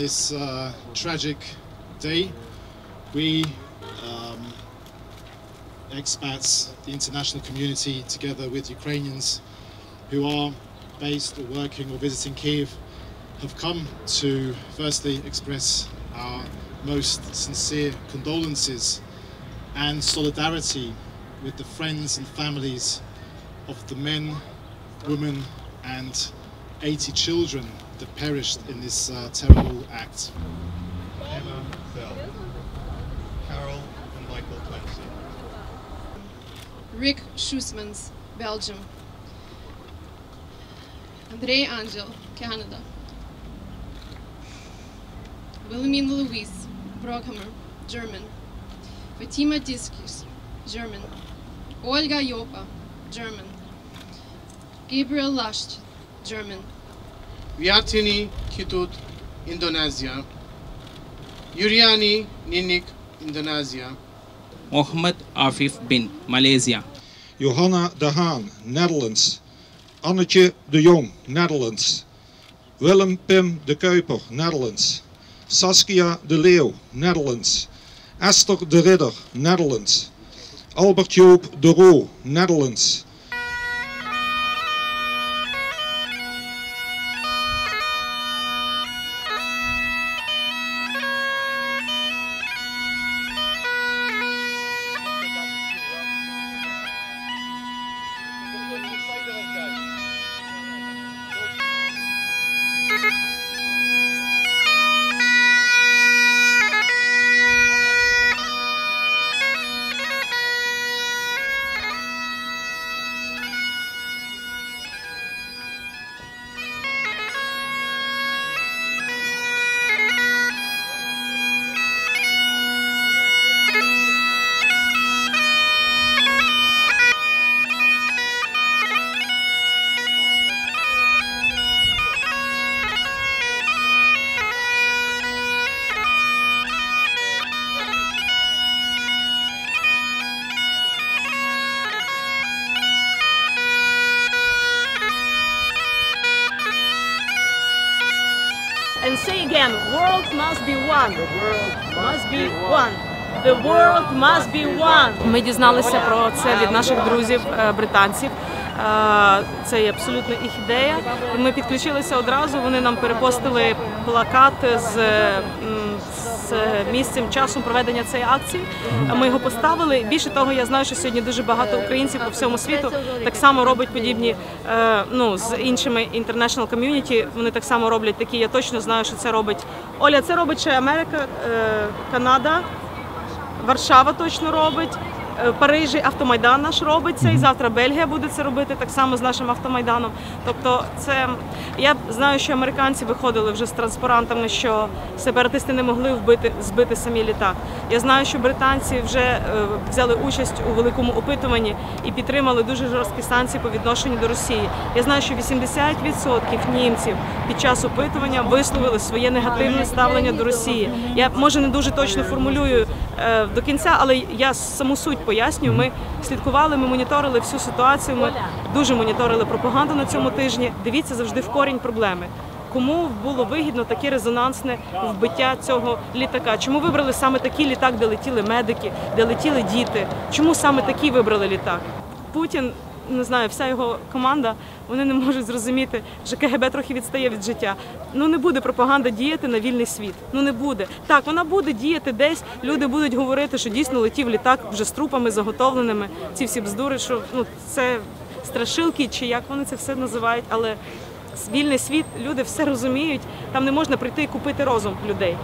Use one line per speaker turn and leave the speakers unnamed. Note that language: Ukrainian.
this uh, tragic day. We, um, expats, the international community, together with Ukrainians who are based or working or visiting Kiev, have come to firstly express our most sincere condolences and solidarity with the friends and families of the men, women, and 80 children that perished in this uh, terrible act.
Emma Bell, Carol and Michael Clancy.
Rick Schussmans, Belgium. Andrei Angel, Canada. Wilhelmine Louise, Brockhammer, German. Fatima Diskis, German. Olga Yopa, German. Gabriel Lasht, German.
Viatini Kitut, Indonesia. Yuriani Ninik, Indonesia.
Mohammed Afif bin, Malaysia.
Johanna de Haan, Netherlands. Annetje de Jong, Netherlands. Willem Pim de Kuiper, Netherlands. Saskia de Leeuw, Netherlands. Esther de Ridder, Netherlands. Albert Joop de Roo, Netherlands.
And say again, world must be one. The world must be one. The world must be one. Ми дізналися про це від наших друзів е, британців. Е, Це є абсолютно їх ідея. І Ми підключилися одразу. Вони нам перепостили плакат з, м, з місцем часом проведення цієї акції. Ми його поставили. Більше того, я знаю, що сьогодні дуже багато українців по всьому світу так само роблять подібні е, ну з іншими international community. Вони так само роблять такі. Я точно знаю, що це робить Оля. Це робить ще Америка, е, Канада. Варшава точно робить. Е, Парижі автомайдан наш робить це, і завтра Бельгія буде це робити так само з нашим автомайданом. Тобто, це я знаю, що американці виходили вже з транспарантами, що сепаратисти не могли вбити збити самі літак. Я знаю, що британці вже е, взяли участь у великому опитуванні і підтримали дуже жорсткі санкції по відношенню до Росії. Я знаю, що 80% німців під час опитування висловили своє негативне ставлення до Росії. Я може не дуже точно формулюю е, до кінця, але я саму суть пояснюю. Ми слідкували, ми моніторили всю ситуацію. Ми дуже моніторили пропаганду на цьому тижні. Дивіться завжди в корінь проблеми. Кому було вигідно таке резонансне вбиття цього літака? Чому вибрали саме такий літак, де летіли медики, де летіли діти? Чому саме такий вибрали літак? Путін не знаю, вся його команда, вони не можуть зрозуміти, що КГБ трохи відстає від життя. Ну не буде пропаганда діяти на вільний світ. Ну не буде. Так, вона буде діяти десь. Люди будуть говорити, що дійсно летів літак вже з трупами заготовленими. Ці всі бздури, що ну це страшилки, чи як вони це все називають, але вільний світ, люди все розуміють. Там не можна прийти і купити розум людей.